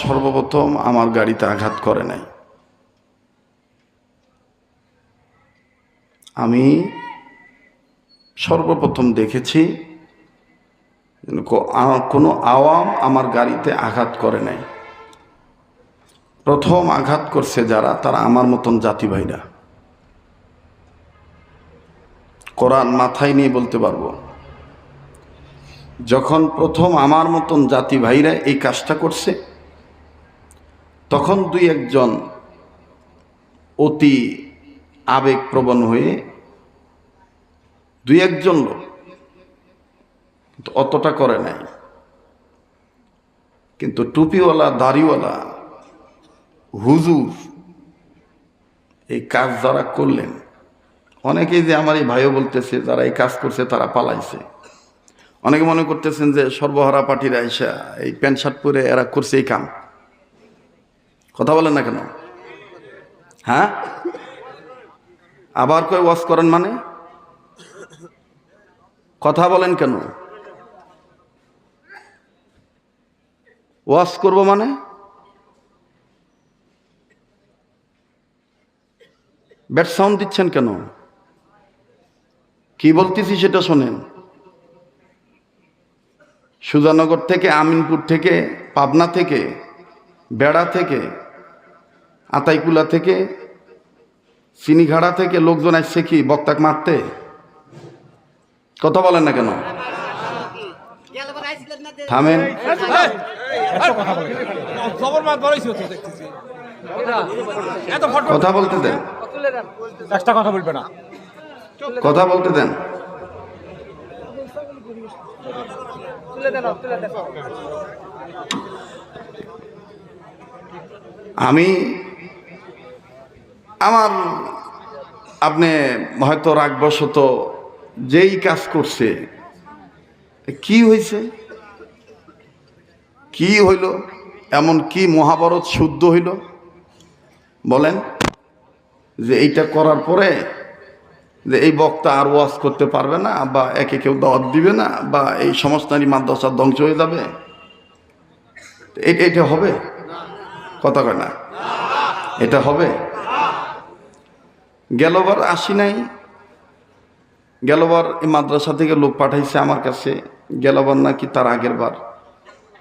সর্বপ্রথম আমার গাড়িতে আঘাত করে নাই। আমি সর্বপ্রথম দেখেছি কোনো আওয়াম আমার গাড়িতে আঘাত করে নাই। প্রথম আঘাত করছে যারা, তারা আমার মতন জাতি ভাইরা। কোরআন মাথায় নিয়ে বলতে পারব, যখন প্রথম আমার মতন জাতি ভাইরা এই কাজটা করছে তখন দুই একজন অতি আবেগপ্রবণ হয়ে দুই একজন লোক অতটা করে নাই। কিন্তু টুপিওয়ালা, দাড়িওয়ালা, হুজুর এই কাজ যারা করলেন, অনেকেই যে আমার এই ভাইও বলতেছে, যারা এই কাজ করছে তারা পালাইছে। অনেকে মনে করতেছেন যে সর্বহারা পার্টির আইসা এই প্যান্ট শার্ট পরে এরা করছে এই কাম। কথা বলেন না কেন? হ্যাঁ? আবার কই ওয়াশ করেন মানে? কথা বলেন কেন? ওয়াশ করব মানে? ব্যাট সাউন্ড দিচ্ছেন কেন? কি বলতেছি সেটা শোনেন। সুজানগর থেকে, আমিনপুর থেকে, পাবনা থেকে, বেড়া থেকে আতাইকুলা থেকে চিনিঘাড়া থেকে লোকজন আসছে কি বক্তাক মারতে? কথা বলেন না কেন? থামেন। কথা বলতে দেন। একটা কথা বলবে না। কথা বলতে দেন। আমি আমার, আপনি হয়তো রাগবশত যেই কাজ করছে, কি হয়েছে? কি হইল? এমন কি মহাভারত শুদ্ধ হইল? বলেন, যে এইটা করার পরে যে এই বক্তা আর ওয়াজ করতে পারবে না, বা একে কেউ দাওয়াত দিবে না, বা এই সমস্তানি মাদ্রাসা ধ্বংস হয়ে যাবে? এটা হবে? কথা কয় না। এটা হবে? গেলবার আসি নাই। গেলবার এই মাদ্রাসা থেকে লোক পাঠাইছে আমার কাছে। গেলবার নাকি তার আগের বার।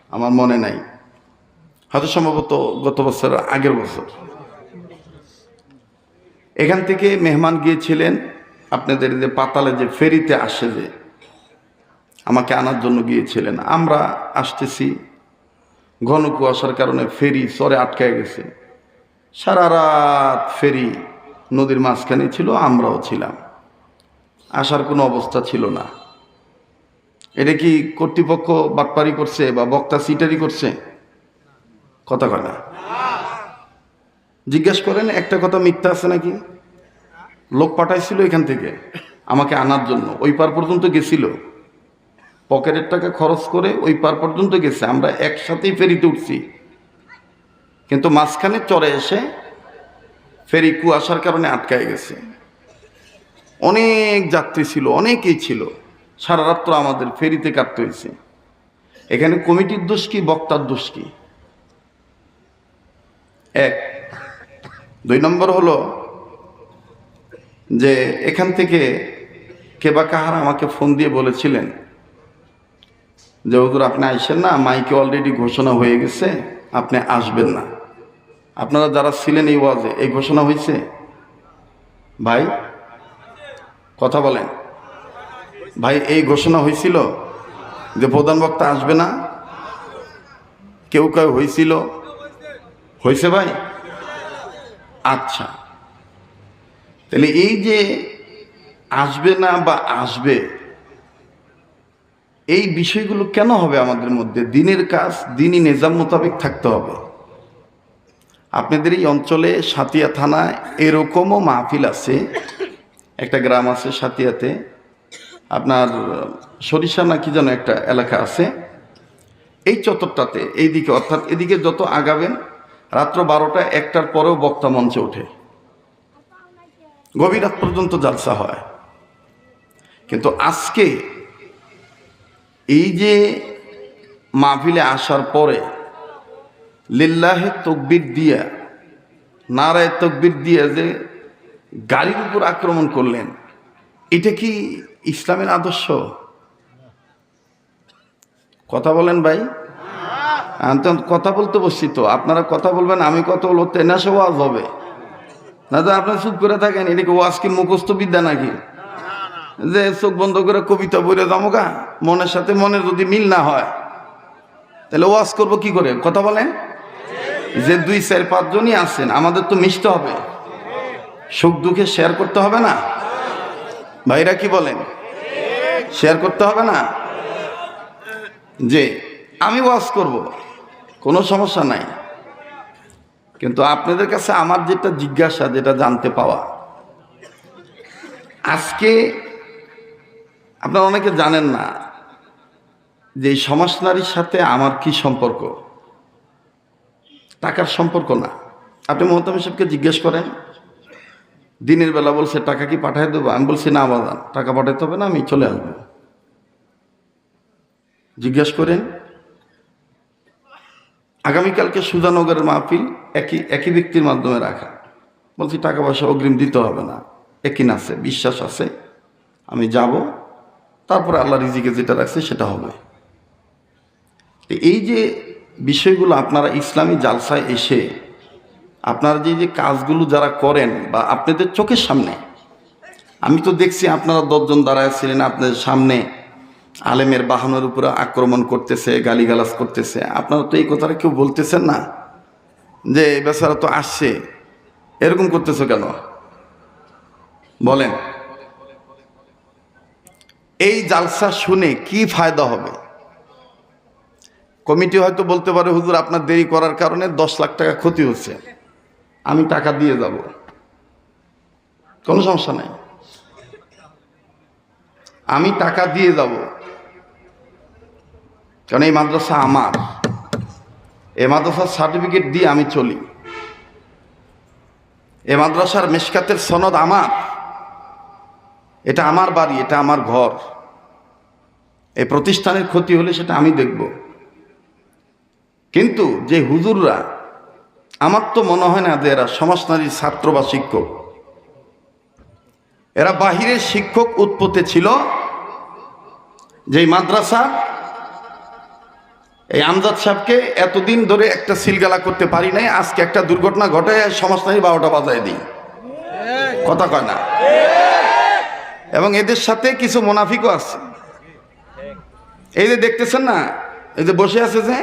আমার মনে নাই। হয়তো সম্ভবত গত বছর আগের বছর। এখান থেকে মেহমান গিয়েছিলেন। আপনাদের যে পাতালে যে ফেরিতে আসে যে, আমাকে আনার জন্য গিয়েছিলেন। আমরা আসতেছি। ঘন কুয়াশার কারণে ফেরি চরে আটকায় গেছে। সারা রাত ফেরি নদীর মাঝখানে ছিল, আমরাও ছিলাম। আসার কোনো অবস্থা ছিল না। এটা কি কর্তৃপক্ষ বাটপারি করছে বা বক্তা সিটারি করছে? কথা কয় না। জিজ্ঞেস করেন, একটা কথা মিথ্যা আছে নাকি? লোক পাঠাইছিল এখান থেকে, আমাকে আনার জন্য। ওই পার পর্যন্ত গেছিল। পকেটের টাকা খরচ করে ওই পার পর্যন্ত গেছে। আমরা একসাথেই ফেরিতে উঠছি। কিন্তু মাঝখানে চড়ে এসে ফেরি কুয়াশার কারণে আটকায় গেছে। অনেক যাত্রী ছিল, অনেকেই ছিল। সারা রাত্র আমাদের ফেরিতে কাটতে হয়েছে। এখানে কমিটির দোষ কি, বক্তার দোষ কি? এক। দুই নম্বর হলো যে এখান থেকে কেবা কাহার আমাকে ফোন দিয়ে বলেছিলেন যে, হুজুর, আপনি আসছেন না, মাইকে অলরেডি ঘোষণা হয়ে গেছে, আপনি আসবেন না। আপনারা যারা ছিলেন এই ওয়াজে, এই ঘোষণা হয়েছে ভাই, কথা বলেন। ভাই, এই ঘোষণা হয়েছিল যে প্রধান বক্তা আসবে না? কেউ কেউ হয়েছিল হয়েছে ভাই? আচ্ছা। তাহলে এই যে আসবে না বা আসবে, এই বিষয়গুলো কেন হবে আমাদের মধ্যে? দিনের কাজ, দিনই নিজাম মোতাবেক থাকতে হবে। আপনাদের এই অঞ্চলে সাতিয়া থানায় এরকমও মাহফিল আছে। একটা গ্রাম আছে সাতিয়াতে। আপনার, সরিষা না কি যেন একটা এলাকা আছে। এই চত্বরটাতে, এইদিকে, অর্থাৎ এদিকে যত আগাবেন, রাত্র বারোটা, একটার পরেও বক্তা মঞ্চে ওঠে। গভীর রাত পর্যন্ত জালসা হয়। কিন্তু আজকে এই যে মাহফিলে আসার পরে লিল্লাহে তকবির দিয়া, নারায় তকবির দিয়া যে গাড়ির উপর আক্রমণ করলেন, এটা কি ইসলামের আদর্শ? কথা বলেন ভাই। আমি তো কথা বলতে বসছি তো, আপনারা কথা বলবেন, আমি কথা বলব তেনাসে ওয়াজ হবে। না তো আপনারা চুপ করে থাকেন, এটা কি ওয়াজ কি মুখস্থ বিদ্যা নাকি? যে চোখ বন্ধ করে কবিতা বইরে যামোগা মনের সাথে মনের যদি মিল না হয়, তাহলে ওয়াজ করব কি করে? কথা বলেন। যে দুই চার পাঁচজনই আছেন, আমাদের তো মিশতে হবে। সুখ দুঃখে শেয়ার করতে হবে না? ভাইরা কি বলেন? শেয়ার করতে হবে না? যে আমি ওয়াজ করব, কোনো সমস্যা নাই। কিন্তু আপনাদের কাছে আমার যেটা জিজ্ঞাসা, যেটা জানতে পাওয়া, আজকে আপনারা অনেকে জানেন না যে সমাজ নারীর সাথে আমার কি সম্পর্ক? টাকার সম্পর্ক না। আপনি মমতা সাহেবকে জিজ্ঞেস করেন, দিনের বেলা বলছে, টাকা কি পাঠাই দেবো? আমি বলছি, না বাদান টাকা পাঠাইতে হবে না, আমি চলে আসব। জিজ্ঞেস করেন, আগামীকালকে সুজানগরের মাহফিল একই একই ব্যক্তির মাধ্যমে রাখা। বলছি, টাকা পয়সা অগ্রিম দিতে হবে না একিন আছে, বিশ্বাস আছে, আমি যাব, তারপরে আল্লাহ রিজিকে যেটা রাখছে সেটা হবে। এই যে বিষয়গুলো আপনারা ইসলামী জালসায় এসে আপনারা যে যে কাজগুলো যারা করেন বা আপনাদের চোখের সামনে, আমি তো দেখছি আপনারা দশজন দাঁড়ায় ছিলেন আপনাদের সামনে, আলেমের বাহনের উপরে আক্রমণ করতেছে, গালিগালাজ করতেছে। আপনারা তো এই কথাটা কেউ বলতেছেন না যে বেচারা তো আসছে। এরকম করতেছো কেন? বলেন। এই জালসা শুনে কি ফায়দা হবে? কমিটি হয়তো বলতে পারে, হুজুর, আপনার দেরি করার কারণে দশ লাখ টাকা ক্ষতি হচ্ছে। আমি টাকা দিয়ে যাব। কোনো সমস্যা নাই। আমি টাকা দিয়ে যাব। কারণ এই মাদ্রাসা আমার। এই মাদ্রাসার সার্টিফিকেট দিয়ে আমি চলি। এ মাদ্রাসার মেশকাতের সনদ আমার। এটা আমার বাড়ি, এটা আমার ঘর। এই প্রতিষ্ঠানের ক্ষতি হলে সেটা আমি দেখব। কিন্তু যে হুজুররা, আমার তো মনে হয় না যে এরা সমাজনারীর ছাত্র বা শিক্ষক। এরা বাহিরের শিক্ষক উৎপত্তি ছিল যে মাদ্রাসা, এই আমজাদ সাহেবকে এতদিন ধরে একটা সিলগালা করতে পারি নাই, আজকে একটা দুর্ঘটনা ঘটে সমাজনারী বারোটা বাজায় দিই। কথা কয় না? এবং এদের সাথে কিছু মোনাফিকও আছে। এই যে দেখতেছেন না, এই যে বসে আছে যে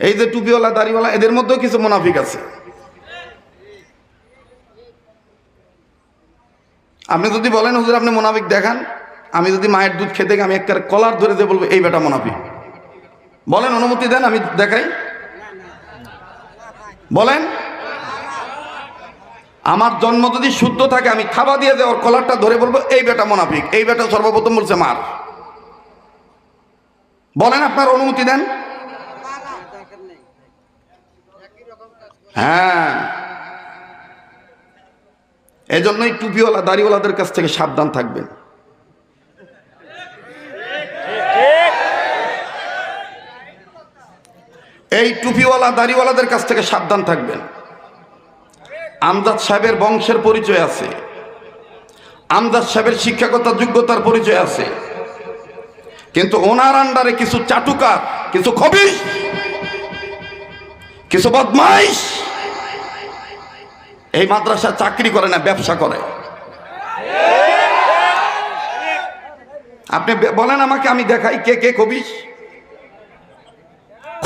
এই যে টুপিওয়ালা, দাড়িওয়ালা, এদের মধ্যেও কিছু মোনাফিক আছে। আপনি যদি বলেন, হুজুর, আপনি মোনাফিক দেখান। আমি যদি মায়ের দুধ খেতে আমি একটা কলার ধরে দিয়ে বলব, এই বেটা মোনাফিক। বলেন, অনুমতি দেন, আমি দেখাই। বলেন, আমার জন্ম যদি শুদ্ধ থাকে, আমি থাবা দিয়ে দেওয়ার কলারটা ধরে বলব, এই বেটা মোনাফিক, এই বেটা সর্বপ্রথম বলছে মার। বলেন, আপনার অনুমতি দেন। হ্যাঁ। এজন্যই টুপিওয়ালা, দাড়িওয়ালাদের কাছ থেকে সাবধান থাকবেন। এই টুপিওয়ালা, দাড়িওয়ালাদের কাছ থেকে সাবধান থাকবেন। আমজাদ সাহেবের বংশের পরিচয় আছে। আমজাদ সাহেবের শিক্ষাগত যোগ্যতার পরিচয় আছে। কিন্তু ওনার আন্ডারে কিছু চাটুকার, কিছু খবিস কিছু বদমাইশ। এই মাদ্রাসা চাকরি করে না, ব্যবসা করে। আপনি বলেন আমাকে, আমি দেখাই কে কে কবিস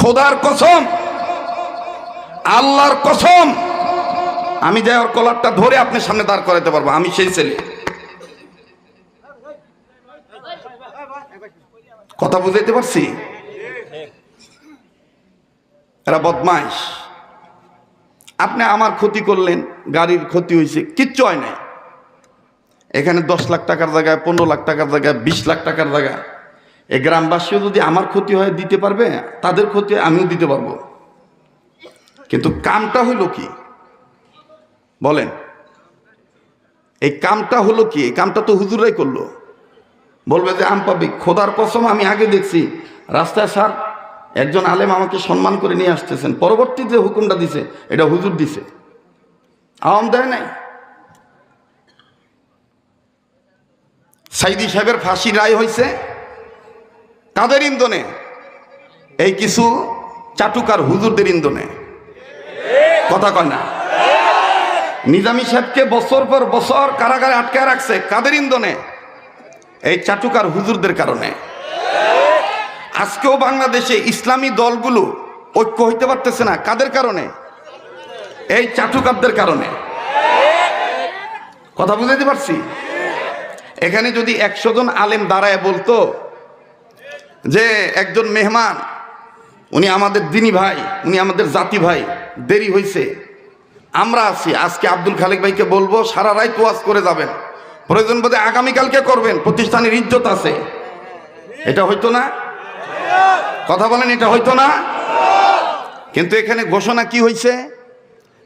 খোদার কসম, আল্লাহর কসম, আমি যাই ওর কলারটা ধরে আপনার সামনে দাঁড় করাতে পারব, আমি সেই ছেলে। কথা বুঝাইতে পারছি? এরা বদমাইশ। আপনি আমার ক্ষতি করলেন, গাড়ির ক্ষতি হয়েছে, কিচ্ছু হয় নাই। এখানে দশ লাখ টাকার জায়গায়, পনেরো লাখ টাকার জায়গায়, বিশ লাখ টাকার জায়গা এই গ্রামবাসীও যদি আমার ক্ষতি হয়, দিতে পারবে? তাদের ক্ষতি আমিও দিতে পারব। কিন্তু কামটা হইল কি? বলেন। এই কামটা হলো কি? এই কামটা তো হুজুরাই করল। বলবে যে, আম পাবি, খোদার কসম, আমি আগে দেখছি। রাস্তায় স্যার একজন আলেম আমাকে সম্মান করে নিয়ে আসতেছেন। পরবর্তী যে হুকুমটা দিছে, এটা হুজুর দিছে। আওয়াম দেয় নাই। সাইদি সাহেবের ফাঁসি রায় হয়েছে কাদের ইন্ধনে? এই কিছু চাটুকার হুজুরদের ইন্ধনে। কথা কয় না। নিজামী সাহেবকে বছর পর বছর কারাগারে আটকায় রাখছে। কাদের ইন্ধনে? এই চাটুকার হুজুরদের কারণে। আজকেও বাংলাদেশে ইসলামী দলগুলো ঐক্য হইতে পারতেছে না। কাদের কারণে? এই চাটুকারদের কারণে। কথা বুঝাইতে পারছি? এখানে যদি একশো জন আলেম দাঁড়ায় বলতো যে, একজন মেহমান, উনি আমাদের দিনী ভাই, উনি আমাদের জাতি ভাই, দেরি হয়েছে আমরা আছি, আজকে আব্দুল খালেক ভাইকে বলব, সারা রায় তোয়াজ করে যাবেন। প্রয়োজন বোধে আগামীকালকে করবেন, প্রতিষ্ঠানের ইজ্জত আছে। এটা হইতো না? কথা বলেন, এটা হইতো না? কিন্তু এখানে ঘোষণা কি হয়েছে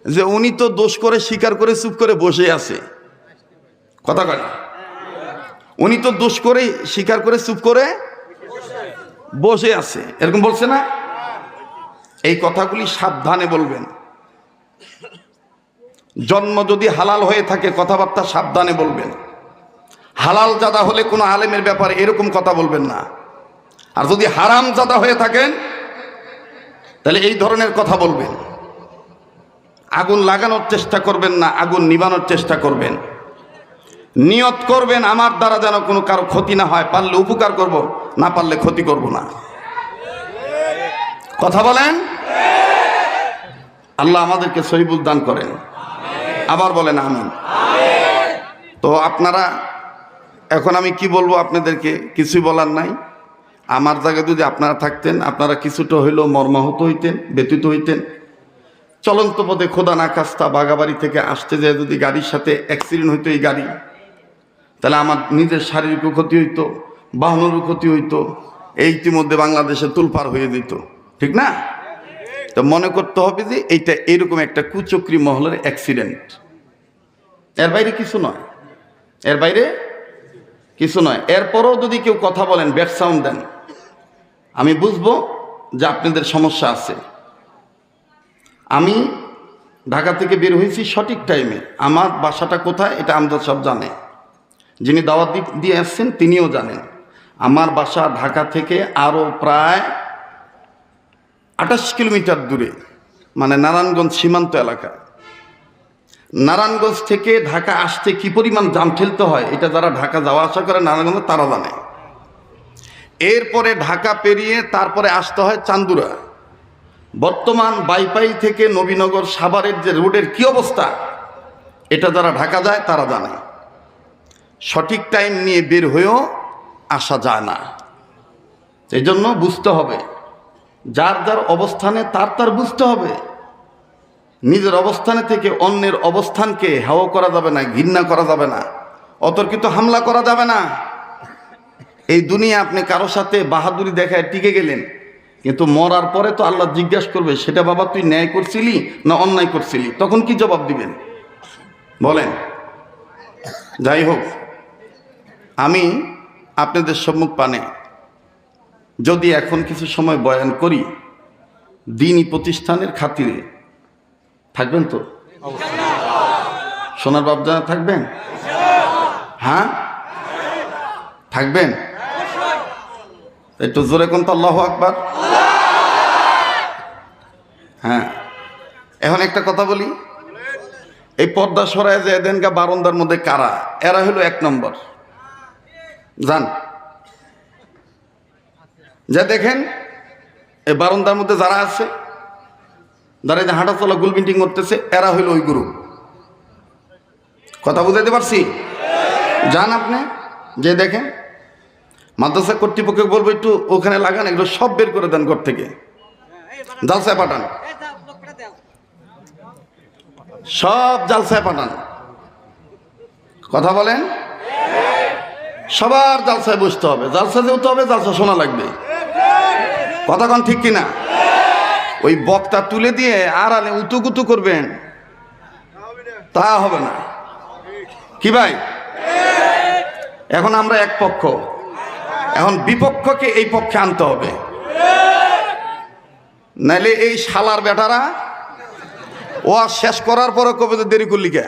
যে উনি তো দোষ করে, স্বীকার করে, চুপ করে বসে আছে। কথা কয় উনি তো দোষ করে, স্বীকার করে, চুপ করে বসে আছে। এরকম বলছে না? এই কথাগুলি সাবধানে বলবেন। জন্ম যদি হালাল হয়ে থাকে, কথাবার্তা সাবধানে বলবেন। হালাল জাদা হলে কোনো আলেমের ব্যাপারে এরকম কথা বলবেন না। আর যদি হারাম জাদা হয়ে থাকেন, তাহলে এই ধরনের কথা বলবেন। আগুন লাগানোর চেষ্টা করবেন না, আগুন নিবানোর চেষ্টা করবেন। নিয়ত করবেন, আমার দ্বারা যেন কোনো কারও ক্ষতি না হয়, পারলে উপকার করব, না পারলে ক্ষতি করব না। কথা বলেন? আল্লাহ আমাদেরকে সহিবুল দান করেন। আবার বলেন, আমিন। তো আপনারা, এখন আমি কি বলব আপনাদেরকে, কিছুই বলার নাই। আমার জায়গায় যদি আপনারা থাকতেন, আপনারা কিছুটা হইলেও মর্মাহত হইতেন, ব্যতীত হইতেন। চলন্ত পথে খোদা না কাস্তা বাগাবাড়ি থেকে আসতে যায়, যদি গাড়ির সাথে অ্যাক্সিডেন্ট হইতো এই গাড়ি, তাহলে আমার নিজের শারীরিকও ক্ষতি হইতো, বাহনেরও ক্ষতি হইতো, এই ইতিমধ্যে বাংলাদেশে তুলপার হয়ে দিত ঠিক না? তো মনে করতে হবে যে এইটা এরকম একটা কুচক্রি মহলের অ্যাক্সিডেন্ট এর বাইরে কিছু নয়। এর বাইরে কিছু নয়। এরপরও যদি কেউ কথা বলেন ব্যাক সাউন্ড দেন। আমি বুঝব যে আপনাদের সমস্যা আছে। আমি ঢাকা থেকে বের হয়েছি সঠিক টাইমে। আমার বাসাটা কোথায় এটা আমদাদ সব জানে। যিনি দাওয়াত দিয়ে আসছেন, তিনিও জানেন। আমার বাসা ঢাকা থেকে আরও প্রায় আঠাশ কিলোমিটার দূরে মানে নারায়ণগঞ্জ সীমান্ত এলাকা। নারায়ণগঞ্জ থেকে ঢাকা আসতে কি পরিমাণ জাম ঠেলতে হয়, এটা যারা ঢাকা যাওয়া আসা করে নারায়ণগঞ্জ তারা জানে। এরপরে ঢাকা পেরিয়ে তারপরে আসতে হয় চান্দুরা। বর্তমান বাইপাই থেকে নবীনগর সাভারের যে রোডের কি অবস্থা, এটা যারা ঢাকা যায় তারা জানে। সঠিক টাইম নিয়ে বের হয়েও আসা যায় না। এই জন্য বুঝতে হবে, যার যার অবস্থানে তার তার বুঝতে হবে। নিজের অবস্থানে থেকে অন্যের অবস্থানকে হাওয়া করা যাবে না, ঘৃণা করা যাবে না, অতর্কিত হামলা করা যাবে না। এই দুনিয়া আপনি কারও সাথে বাহাদুরি দেখায় টিকে গেলেন। কিন্তু মরার পরে তো আল্লাহ জিজ্ঞাসা করবে, সেটা বাবা তুই ন্যায় করছিলি না অন্যায় করছিলি? তখন কি জবাব দিবেন? বলেন। যাই হোক, আমি আপনাদের সম্মুখ পানে যদি এখন কিছু সময় বয়ান করি, দিনই প্রতিষ্ঠানের খাতিরে, থাকবেন তো? সোনার বাবজানা থাকবেন? হ্যাঁ? থাকবেন? একটু জোরে কোন তো আল্লাহ আকবার? হ্যাঁ। এখন একটা কথা বলি। এই পর্দা সরায় যে এদেনকা বারন্দার মধ্যে কারা? এরা হলো এক নম্বর। যান যা দেখেন, এই বারন্দার মধ্যে যারা আছে, যারা যে হাঁটা চলা গুল মিটিং করতেছে, এরা হইল ওই গ্রুপ কথা বুঝাইতে পারছি? যান আপনি? যে দেখেন মাদ্রাসা কর্তৃপক্ষকে বলব একটু ওখানে লাগান, এগুলো সব বের করে দেন ঘর থেকে। জালসায় পাঠান। সব জালসায় পাঠান। কথা বলেন? সবার জালসায় বসতে হবে। জালসা যেতে হবে, জালসা শোনা লাগবে। কথা কন ঠিক কিনা? ওই বক্তা তুলে দিয়ে আড়ালে উতুকুতু করবেন। তা হবে না। কি ভাই? এখন আমরা এক পক্ষ। এখন বিপক্ষকে এই পক্ষে আনতে হবে। নাইলে এই শালার বেটারা, ও শেষ করার পরে যে দেরি করলি কে?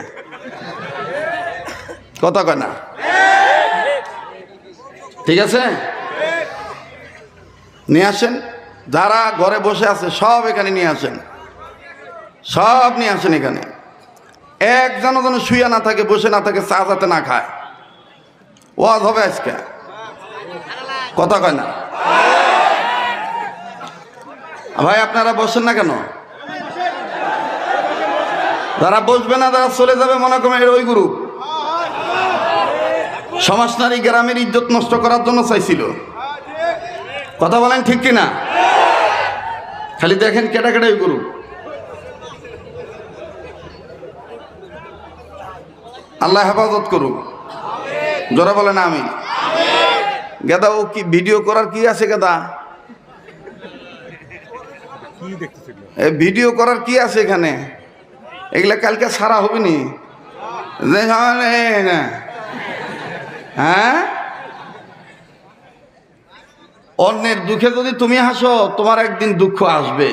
কথা কয় না? ঠিক আছে? নিয়ে আসেন। যারা ঘরে বসে আছে, সব এখানে নিয়ে আসেন। সব নিয়ে আসেন এখানে। এক যেন যেন শুয়ে না থাকে, বসে না থাকে, চা যাতে না খায়। ওয়াজ হবে আজকে। কথা কয় না। ভাই, আপনারা বসেন না কেন? যারা বসবে না তারা চলে যাবে, মনে করেন ওই গ্রুপ সমাজ, নারী, গ্রামের ইজ্জত নষ্ট করার জন্য চাইছিল। কথা বলেন ঠিক কিনা? খালি দেখেন কেটা কেটা ওই গ্রুপ আল্লাহ হেফাজত করুক। জোরে বলেন আমি গেদা ও কি ভিডিও করার কি আছে গেদা? এ ভিডিও করার কি আছে এখানে? এগুলা কালকে সারা হবে নি না। হ্যাঁ? অন্যের দুঃখে যদি তুমি হাসো তোমার একদিন দুঃখ আসবে।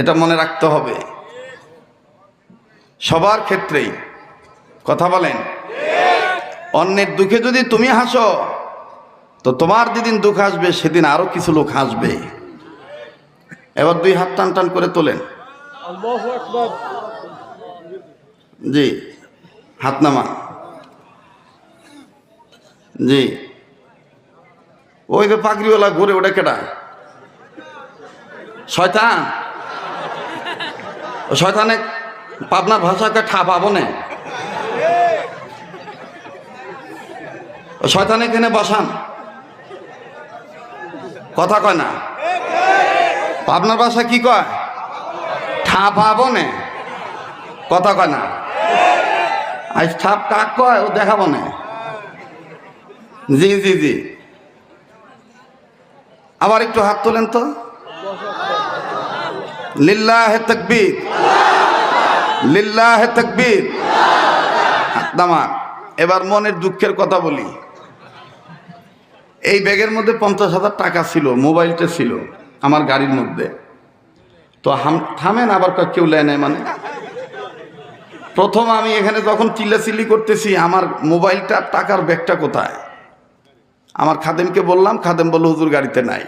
এটা মনে রাখতে হবে। সবার ক্ষেত্রেই। কথা বলেন। অন্যের দুঃখে যদি তুমি হাসো তো তোমার যেদিন দুঃখ আসবে সেদিন আরও কিছু লোক হাসবে। এবার দুই হাত টান টান করে তোলেন। জি হাত নামা। জি। ওই যে পাগড়িওয়ালা ঘুরে ওটা কেটা শয়তান? শয়তানে পাবনার ভাষাকে ঠা পাবো ও শয়তান এখানে বসান। কথা কয় না? পাবনার বাসা কি কয়? ঠা পাবো না। কথা কয় না? আজ ঠাপ কাক কয়, ও দেখাবো না। জি জি জি। আবার একটু হাত তোলেন তো। লিল্লাহ তকবীর। লিল্লাহ তকবীর। নামা এবার মনের দুঃখের কথা বলি। এই ব্যাগের মধ্যে পঞ্চাশ হাজার টাকা ছিল, মোবাইলটা ছিল আমার গাড়ির মধ্যে। তো থামেন আবার কেউ লেয় নেয় মানে? প্রথম আমি এখানে যখন চিল্লাচিল্লি করতেছি, আমার মোবাইলটা, টাকার ব্যাগটা কোথায়? আমার খাদেমকে বললাম, খাদেম বলল, হুজুর গাড়িতে নাই।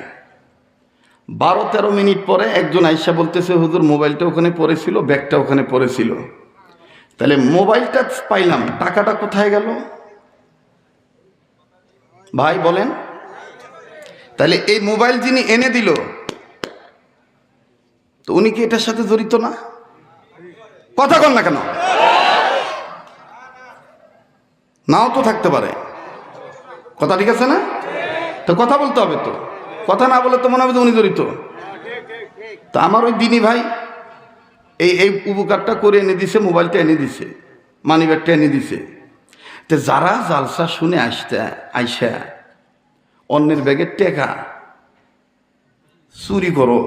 বারো তেরো মিনিট পরে একজন আইসা বলতেছে, হুজুর, মোবাইলটা ওখানে পড়েছিল, ব্যাগটা ওখানে পড়েছিল। তাহলে মোবাইলটা পাইলাম, টাকাটা কোথায় গেল? ভাই, বলেন। তাহলে এই মোবাইল যিনি এনে দিল, তো উনি কি এটার সাথে জড়িত না? কথা কন না কেন? নাও তো থাকতে পারে। কথা ঠিক আছে না? তো কথা বলতে হবে তো। কথা না বলে তো মনে হবে যে উনি জড়িত। তা আমার ওই দিনী ভাই এই এই উপকারটা করে এনে দিছে, মোবাইলটা এনে দিছে মানি ব্যাগটা এনে দিছে। তো যারা জালসা শুনে আসতে, আইসা অন্যের ব্যাগের টেকা। চুরি করো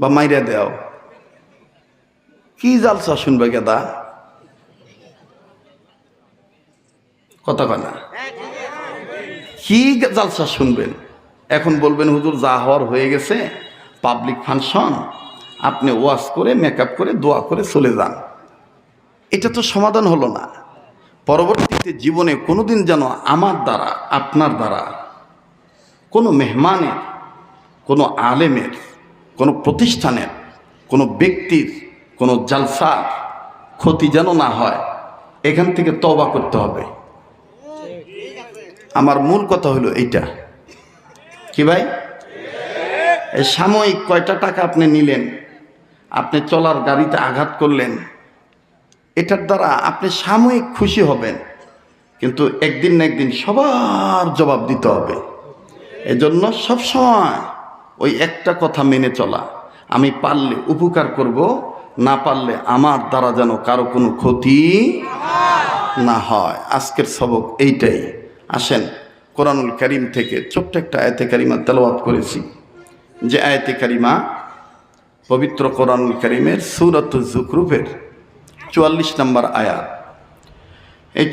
বা মাইরা দেও। কি জালসা শুনবে গেদা? কথা কয় না। কি জালসা শুনবেন? এখন বলবেন, হুজুর, যা হওয়ার হয়ে গেছে পাবলিক ফাংশন আপনি ওয়াশ করে মেকআপ করে, দোয়া করে চলে যান। এটা তো সমাধান হলো না। পরবর্তীতে জীবনে কোনোদিন যেন আমার দ্বারা, আপনার দ্বারা কোনো মেহমানের কোনো আলেমের, কোনো প্রতিষ্ঠানের, কোনো ব্যক্তির, কোনো জালসার ক্ষতি যেন না হয়, এখান থেকে তবা করতে হবে। আমার মূল কথা হলো এইটা। কি ভাই? এই সাময়িক কয়টা টাকা আপনি নিলেন? আপনি চলার গাড়িতে আঘাত করলেন। এটার দ্বারা আপনি সাময়িক খুশি হবেন। কিন্তু একদিন না একদিন সবার জবাব দিতে হবে। এজন্য সবসময় ওই একটা কথা মেনে চলা। আমি পারলে উপকার করব, না পারলে আমার দ্বারা যেন কারও কোনো ক্ষতি না হয়। আজকের সবক এইটাই। আসেন, কোরআনুল করিম থেকে ছোট্ট একটা আয়তে কারিমা তেলাওয়াত করেছি। যে আয়তে কারিমা পবিত্র কোরআনুল করিমের সুরত জুকরুফের চুয়াল্লিশ নম্বর আয়াত। এই